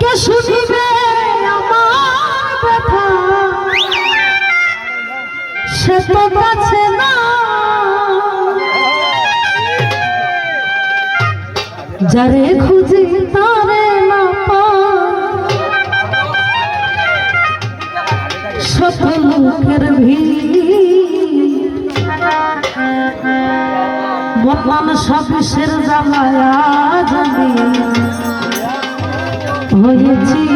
কে শুনিবে আমার কথা সে তো কাছে না। যারে খুঁজি তারে না পা। শত মুখের ভিড়। মন সব সের জামায়া হয়েছে।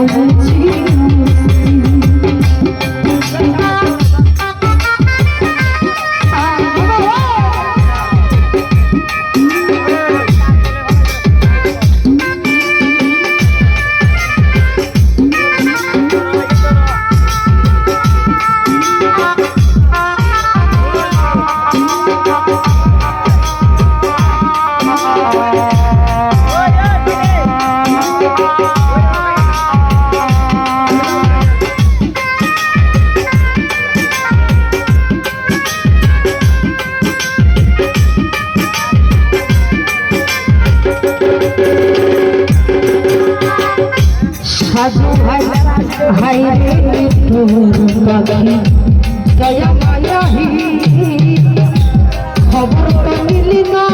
Thank you. জয় মায়া খবর তো মিলি না।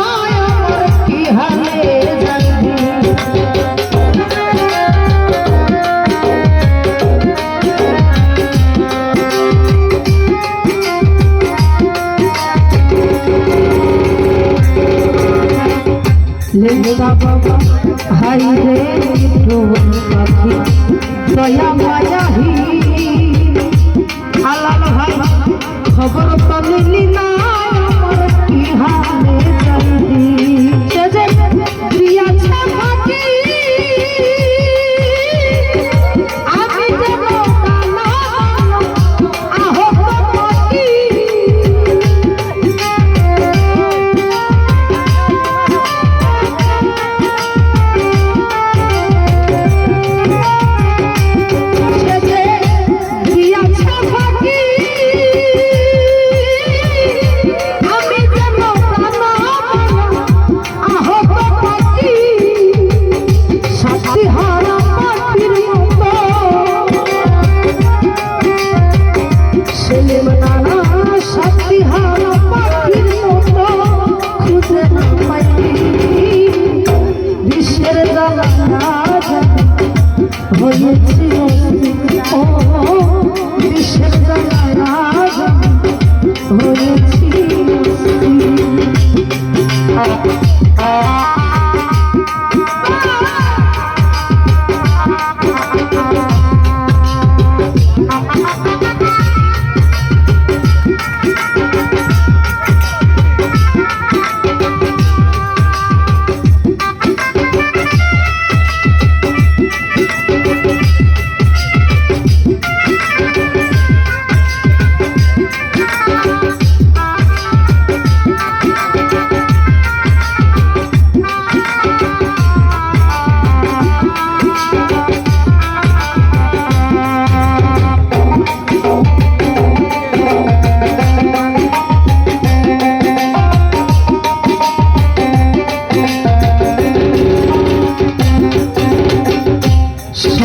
হাই রে ভুবন পাখি দয়া মায়া হি খবর তো নিলি না।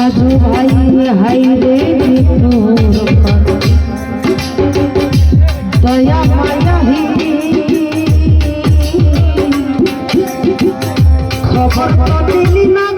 সাধু ভাই হাই রে দয়া মায়া খবর তো দিলি না।